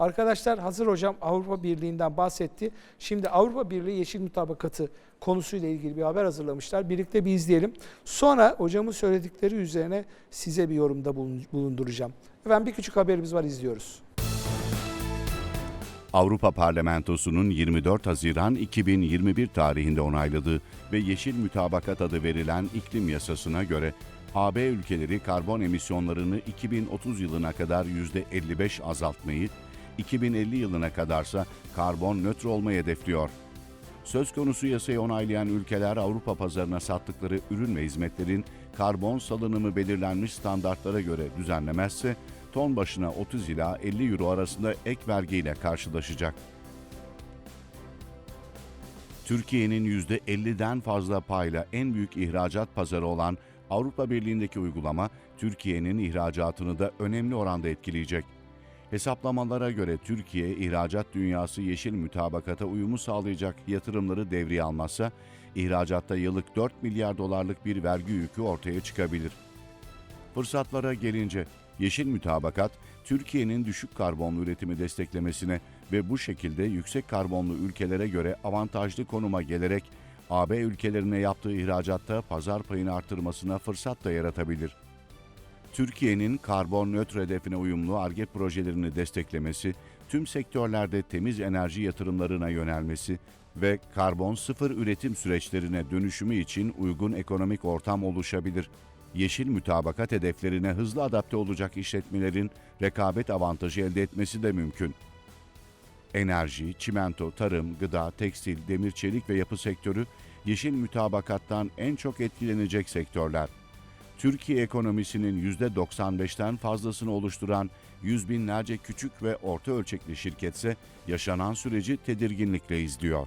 Arkadaşlar hazır hocam Avrupa Birliği'nden bahsetti. Şimdi Avrupa Birliği Yeşil Mutabakatı konusuyla ilgili bir haber hazırlamışlar. Birlikte bir izleyelim. Sonra hocamın söyledikleri üzerine size bir yorumda bulun- bulunduracağım. Efendim bir küçük haberimiz var izliyoruz. Avrupa Parlamentosu'nun 24 Haziran 2021 tarihinde onayladığı ve Yeşil Mütabakat adı verilen iklim yasasına göre AB ülkeleri karbon emisyonlarını 2030 yılına kadar %55 azaltmayı, 2050 yılına kadarsa karbon nötr olmayı hedefliyor. Söz konusu yasayı onaylayan ülkeler Avrupa pazarına sattıkları ürün ve hizmetlerin karbon salınımı belirlenmiş standartlara göre düzenlemezse ton başına 30 ila 50 euro arasında ek vergiyle karşılaşacak. Türkiye'nin %50'den fazla payla en büyük ihracat pazarı olan Avrupa Birliği'ndeki uygulama Türkiye'nin ihracatını da önemli oranda etkileyecek. Hesaplamalara göre Türkiye ihracat dünyası yeşil mütabakata uyumu sağlayacak yatırımları devreye almazsa ihracatta yıllık 4 milyar dolarlık bir vergi yükü ortaya çıkabilir. Fırsatlara gelince yeşil mütabakat Türkiye'nin düşük karbonlu üretimi desteklemesine ve bu şekilde yüksek karbonlu ülkelere göre avantajlı konuma gelerek AB ülkelerine yaptığı ihracatta pazar payını artırmasına fırsat da yaratabilir. Türkiye'nin karbon nötr hedefine uyumlu ARGE projelerini desteklemesi, tüm sektörlerde temiz enerji yatırımlarına yönelmesi ve karbon sıfır üretim süreçlerine dönüşümü için uygun ekonomik ortam oluşabilir. Yeşil mütabakat hedeflerine hızlı adapte olacak işletmelerin rekabet avantajı elde etmesi de mümkün. Enerji, çimento, tarım, gıda, tekstil, demir çelik ve yapı sektörü yeşil mütabakattan en çok etkilenecek sektörler. Türkiye ekonomisinin %95'ten fazlasını oluşturan yüz binlerce küçük ve orta ölçekli şirketse yaşanan süreci tedirginlikle izliyor.